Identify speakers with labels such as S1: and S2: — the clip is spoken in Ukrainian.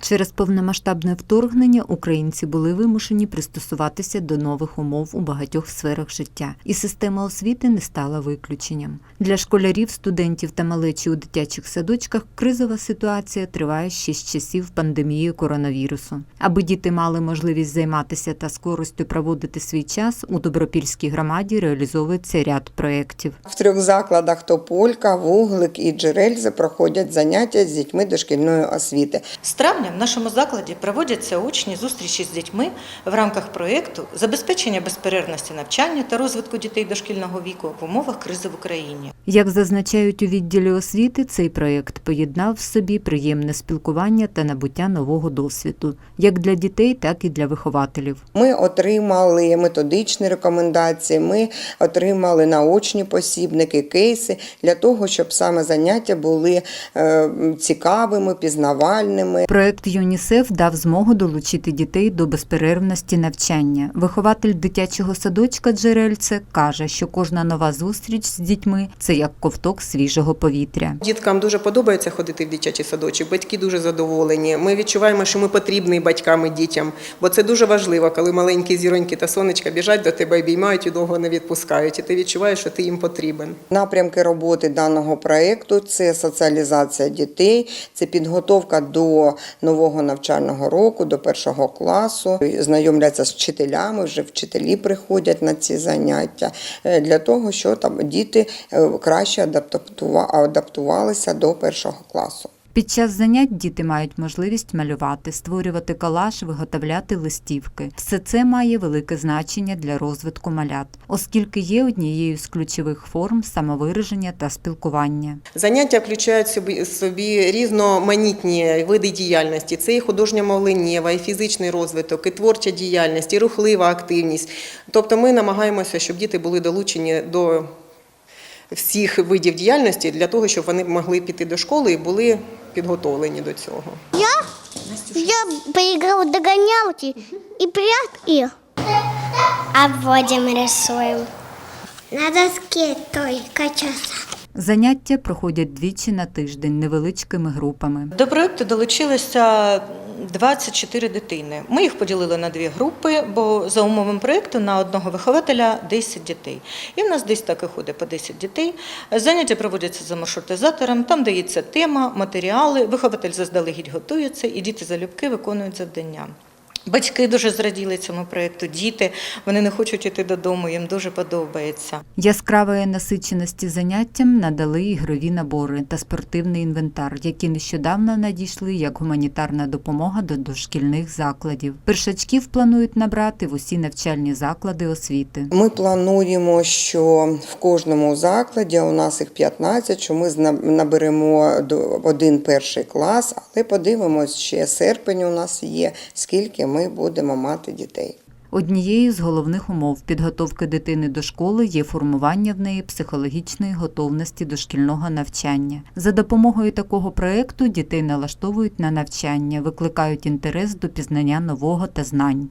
S1: Через повномасштабне вторгнення українці були вимушені пристосуватися до нових умов у багатьох сферах життя, і система освіти не стала виключенням. Для школярів, студентів та малечі у дитячих садочках кризова ситуація триває ще з часів пандемії коронавірусу. Аби діти мали можливість займатися та з проводити свій час, у Добропільській громаді реалізовується ряд проєктів.
S2: В трьох закладах Тополька, Вуглик і Джерельзи проходять заняття з дітьми дошкільної освіти.
S3: З травня в нашому закладі проводяться очні зустрічі з дітьми в рамках проєкту забезпечення безперервності навчання та розвитку дітей дошкільного віку в умовах кризи в Україні.
S1: Як зазначають у відділі освіти, цей проєкт поєднав в собі приємне спілкування та набуття нового досвіду, як для дітей, так і для вихователів.
S2: Ми отримали методичні рекомендації, ми отримали наочні посібники, кейси для того, щоб саме заняття були е, цікавими, пізнавальними.
S1: Проект ЮНІСЕФ дав змогу долучити дітей до безперервності навчання. Вихователь дитячого садочка Джерельце каже, що кожна нова зустріч з дітьми це як ковток свіжого повітря.
S4: Діткам дуже подобається ходити в дитячий садочок. Батьки дуже задоволені. Ми відчуваємо, що ми потрібні батькам і дітям, бо це дуже важливо, коли маленькі зіроньки та сонечка біжать до тебе, обіймають і довго не відпускають. І ти відчуваєш, що ти їм потрібен.
S2: Напрямки роботи даного проєкту це соціалізація дітей, це підготовка до нового навчального року, до першого класу, знайомляться з вчителями, вже вчителі приходять на ці заняття е, для того, щоб там діти е, краще адаптува- адаптувалися до першого класу.
S1: Під час занять діти мають можливість малювати, створювати колаж, виготовляти листівки. Все це має велике значення для розвитку малят, оскільки є однією з ключових форм самовираження та спілкування.
S4: Заняття включають собі, собі різноманітні види діяльності. Це і художня мовленнєва, і фізичний розвиток, і творча діяльність, і рухлива активність. Тобто ми намагаємося, щоб діти були долучені до всіх видів діяльності для того, щоб вони могли піти до школи і були підготовлені до цього.
S5: Я я поіграв догонялки і прятки. Обводим, рисуємо. На доске той качаться.
S1: Заняття проходять двічі на тиждень невеличкими групами.
S3: До проєкту долучилося 24 дитини. Ми їх поділили на дві групи, бо за умовами проєкту на одного вихователя 10 дітей. І в нас десь так і ходить по 10 дітей. Заняття проводяться за маршрутизатором, там дається тема, матеріали, вихователь заздалегідь готується, і діти залюбки виконують завдання. Батьки дуже зраділи цьому проєкту, діти вони не хочуть іти додому, їм дуже подобається.
S1: Яскравої насиченості заняттям надали ігрові набори та спортивний інвентар, які нещодавно надійшли як гуманітарна допомога до дошкільних закладів. Першачків планують набрати в усі навчальні заклади освіти.
S2: Ми плануємо, що в кожному закладі у нас їх 15, що ми наберемо до- один перший клас, але подивимось, ще серпень у нас є, скільки ми будемо мати дітей.
S1: Однією з головних умов підготовки дитини до школи є формування в неї психологічної готовності до шкільного навчання. За допомогою такого проекту дітей налаштовують на навчання, викликають інтерес до пізнання нового та знань.